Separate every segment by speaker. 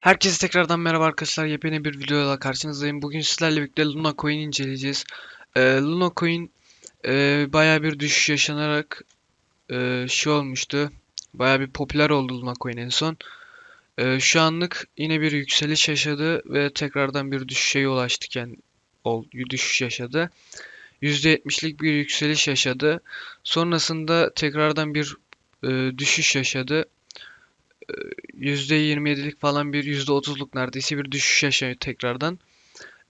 Speaker 1: Herkese tekrardan merhaba arkadaşlar. Yepyeni bir videoyla karşınızdayım. Bugün sizlerle birlikte Luna Coin inceleyeceğiz. Ee, Luna Coin e, baya bir düşüş yaşanarak e, şey olmuştu. Baya bir popüler oldu Luna Coin en son. E, şu anlık yine bir yükseliş yaşadı ve tekrardan bir düşüşe yol açtıken ol, düşüş yaşadı. %70'lik bir yükseliş yaşadı. Sonrasında tekrardan bir e, düşüş yaşadı. %27'lik falan bir %30'luk neredeyse bir düşüş yaşıyor tekrardan.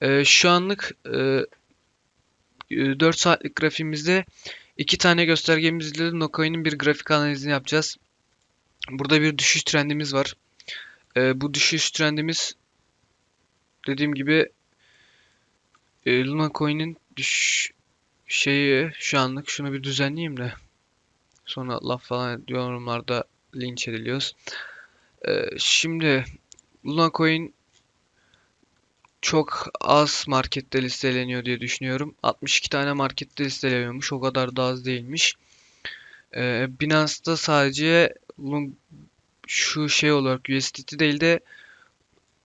Speaker 1: Ee, şu anlık e, 4 saatlik grafiğimizde iki tane göstergemizle Nocoin'in bir grafik analizini yapacağız. Burada bir düşüş trendimiz var. Ee, bu düşüş trendimiz dediğim gibi e, Luna Coin'in düş şeyi şu anlık şunu bir düzenleyeyim de sonra laf falan yorumlarda linç ediliyoruz. Ee, şimdi Luna Coin çok az markette listeleniyor diye düşünüyorum. 62 tane markette listeleniyormuş. O kadar da az değilmiş. Ee, Binance'da sadece şu şey olarak USDT değil de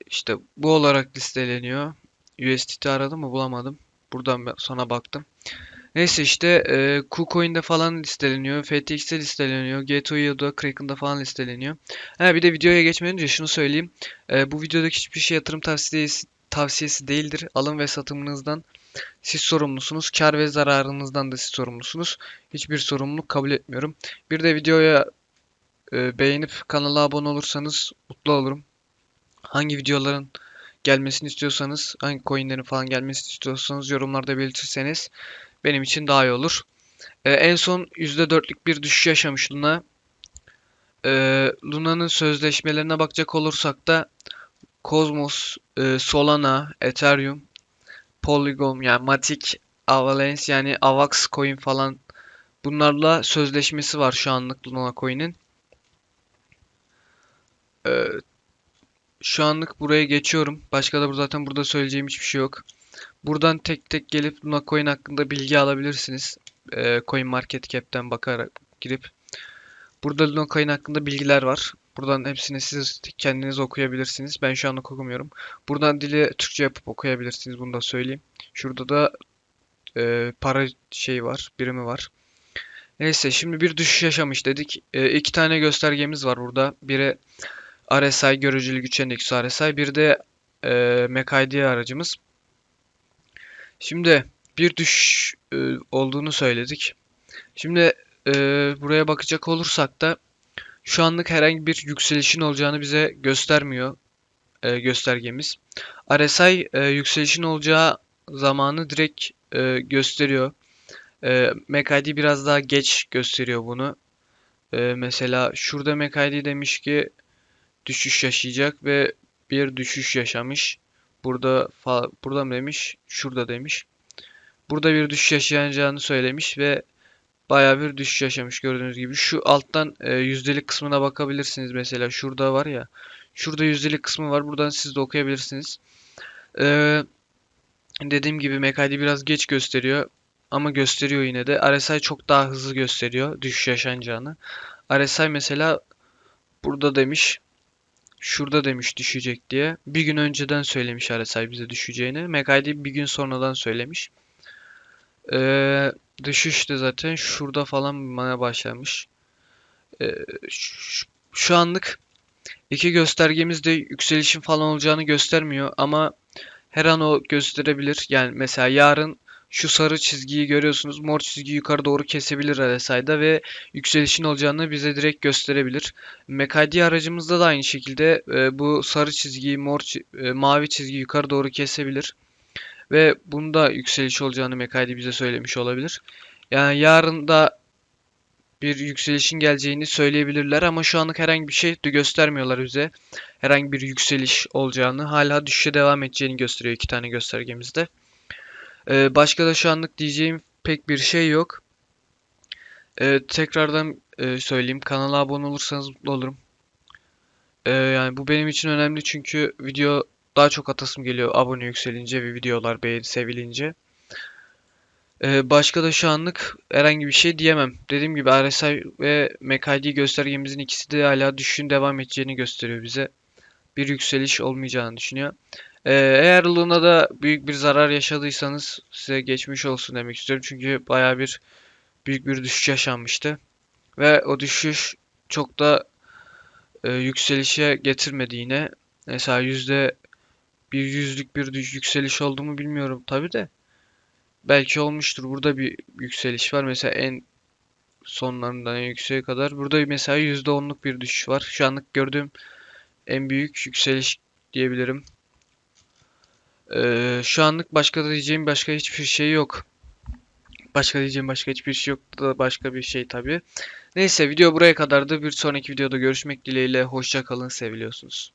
Speaker 1: işte bu olarak listeleniyor. USDT aradım mı bulamadım. Buradan sonra baktım. Neyse işte e, KuCoin'de falan listeleniyor. FTX'te listeleniyor. G2E'da, Kraken'da falan listeleniyor. Ha bir de videoya geçmeden önce şunu söyleyeyim. E, bu videodaki hiçbir şey yatırım tavsiyesi, tavsiyesi değildir. Alım ve satımınızdan siz sorumlusunuz. Kar ve zararınızdan da siz sorumlusunuz. Hiçbir sorumluluk kabul etmiyorum. Bir de videoya e, beğenip kanala abone olursanız mutlu olurum. Hangi videoların gelmesini istiyorsanız, hangi coinlerin falan gelmesini istiyorsanız yorumlarda belirtirseniz benim için daha iyi olur. Ee, en son %4'lük bir düşüş yaşamış Luna. Ee, Luna'nın sözleşmelerine bakacak olursak da Cosmos, e, Solana, Ethereum, Polygon yani Matic, Avalanche yani Avax coin falan bunlarla sözleşmesi var şu anlık Luna coin'in. Ee, şu anlık buraya geçiyorum. Başka da zaten burada söyleyeceğim hiçbir şey yok. Buradan tek tek gelip Luna Coin hakkında bilgi alabilirsiniz. E, Coin Market Cap'ten bakarak girip. Burada Luna Coin hakkında bilgiler var. Buradan hepsini siz kendiniz okuyabilirsiniz. Ben şu an okumuyorum. Buradan dili Türkçe yapıp okuyabilirsiniz. Bunu da söyleyeyim. Şurada da e, para şey var, birimi var. Neyse şimdi bir düşüş yaşamış dedik. E, iki tane göstergemiz var burada. Biri RSI görücülü güç endeksi RSI. Bir de e, MACD aracımız. Şimdi bir düş e, olduğunu söyledik. Şimdi e, buraya bakacak olursak da şu anlık herhangi bir yükselişin olacağını bize göstermiyor e, göstergemiz. RSI e, yükselişin olacağı zamanı direkt e, gösteriyor. E, MACD biraz daha geç gösteriyor bunu. E, mesela şurada MACD demiş ki düşüş yaşayacak ve bir düşüş yaşamış. Burada burada mı demiş? Şurada demiş. Burada bir düşüş yaşayacağını söylemiş ve baya bir düşüş yaşamış gördüğünüz gibi. Şu alttan e, yüzdelik kısmına bakabilirsiniz mesela. Şurada var ya. Şurada yüzdelik kısmı var. Buradan siz de okuyabilirsiniz. Ee, dediğim gibi MACD biraz geç gösteriyor. Ama gösteriyor yine de. RSI çok daha hızlı gösteriyor düşüş yaşanacağını. RSI mesela burada demiş şurada demiş düşecek diye. Bir gün önceden söylemiş RSI bize düşeceğini. MACD bir gün sonradan söylemiş. Ee, düşüş de zaten şurada falan bana başlamış. Ee, şu anlık iki göstergemiz de yükselişin falan olacağını göstermiyor ama her an o gösterebilir. Yani mesela yarın şu sarı çizgiyi görüyorsunuz. Mor çizgi yukarı doğru kesebilir RSI'da ve yükselişin olacağını bize direkt gösterebilir. MACD aracımızda da aynı şekilde e, bu sarı çizgiyi, mor e, mavi çizgi yukarı doğru kesebilir. Ve bunda yükseliş olacağını MACD bize söylemiş olabilir. Yani yarın da bir yükselişin geleceğini söyleyebilirler ama şu anlık herhangi bir şey de göstermiyorlar bize. Herhangi bir yükseliş olacağını, hala düşüşe devam edeceğini gösteriyor iki tane göstergemizde. Ee, başka da şu anlık diyeceğim pek bir şey yok. Ee, tekrardan e, söyleyeyim. Kanala abone olursanız mutlu olurum. Ee, yani bu benim için önemli çünkü video daha çok atasım geliyor abone yükselince ve videolar beğeni sevilince. Ee, başka da şu anlık herhangi bir şey diyemem. Dediğim gibi RSI ve MACD göstergemizin ikisi de hala düşüşün devam edeceğini gösteriyor bize. bir yükseliş olmayacağını düşünüyor. Ee, eğer Luna'da büyük bir zarar yaşadıysanız size geçmiş olsun demek istiyorum. Çünkü baya bir büyük bir düşüş yaşanmıştı. Ve o düşüş çok da e, yükselişe getirmedi yine. Mesela yüzde bir yüzlük bir yükseliş oldu mu bilmiyorum tabi de. Belki olmuştur. Burada bir yükseliş var. Mesela en sonlarından en yükseğe kadar. Burada mesela yüzde onluk bir düşüş var. Şu anlık gördüğüm en büyük yükseliş diyebilirim. Ee, şu anlık başka da diyeceğim başka hiçbir şey yok. Başka diyeceğim başka hiçbir şey yok da başka bir şey tabii. Neyse video buraya kadardı. Bir sonraki videoda görüşmek dileğiyle. Hoşça kalın seviliyorsunuz.